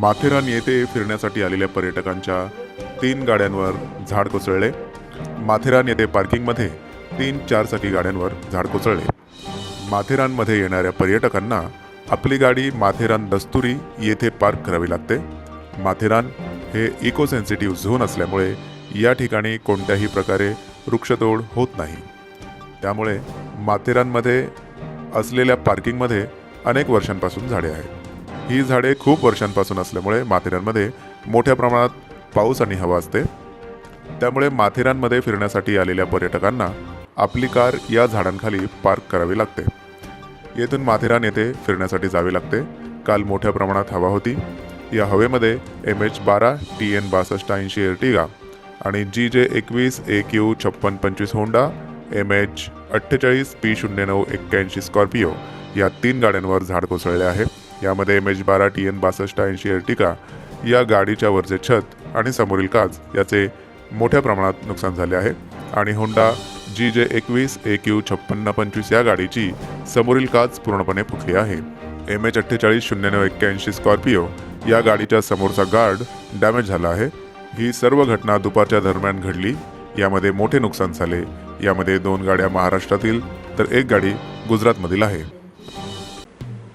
माथेरान येथे फिरण्यासाठी आलेल्या पर्यटकांच्या तीन गाड्यांवर झाड कोसळले. माथेरान येथे पार्किंगमध्ये तीन चारचाकी गाड्यांवर झाड कोसळले. माथेरानमध्ये येणाऱ्या पर्यटकांना आपली गाडी माथेरान दस्तुरी येथे पार्क करावी लागते. माथेरान हे इको सेन्सिटिव्ह झोन असल्यामुळे या ठिकाणी कोणत्याही प्रकारे वृक्षतोड होत नाही. त्यामुळे माथेरानमध्ये असलेल्या पार्किंगमध्ये अनेक वर्षांपासून झाडे आहेत. ही झाडे खूप वर्षांपासून असल्यामुळे माथेरानमध्ये मोठ्या प्रमाणात पाऊस आणि हवा असते. त्यामुळे माथेरानमध्ये फिरण्यासाठी आलेल्या पर्यटकांना आपली कार या झाडांखाली पार्क करावी लागते. येथून माथेरान येथे फिरण्यासाठी जावे लागते. काल मोठ्या प्रमाणात हवा होती. या हवेमध्ये एम एच बारा टी एन बासष्ट ऐंशी एर्टिगा आणि जी जे एकवीस ए क्यू छप्पन पंचवीस होंडा एम एच अठ्ठेचाळीस पी शून्य नऊ एक्क्याऐंशी स्कॉर्पिओ या तीन गाड्यांवर झाड कोसळले आहे. यामध्ये एम एच बारा टी एन बासष्ट ऐंशी एर्टिका या गाडीच्या वरचे छत आणि समोरील काच याचे मोठ्या प्रमाणात नुकसान झाले आहे. आणि होंडा जी जे एकवीस ए क्यू छप्पन्न पंचवीस या गाडीची समोरील काच पूर्णपणे फुटली आहे. एम एच अठ्ठेचाळीस शून्य नऊ एक्क्याऐंशी स्कॉर्पिओ या गाडीच्या समोरचा गार्ड डॅमेज झाला आहे. ही सर्व घटना दुपारच्या दरम्यान घडली. यामध्ये मोठे नुकसान झाले. यामध्ये दोन गाड्या महाराष्ट्रातील तर एक गाडी गुजरातमधील आहे.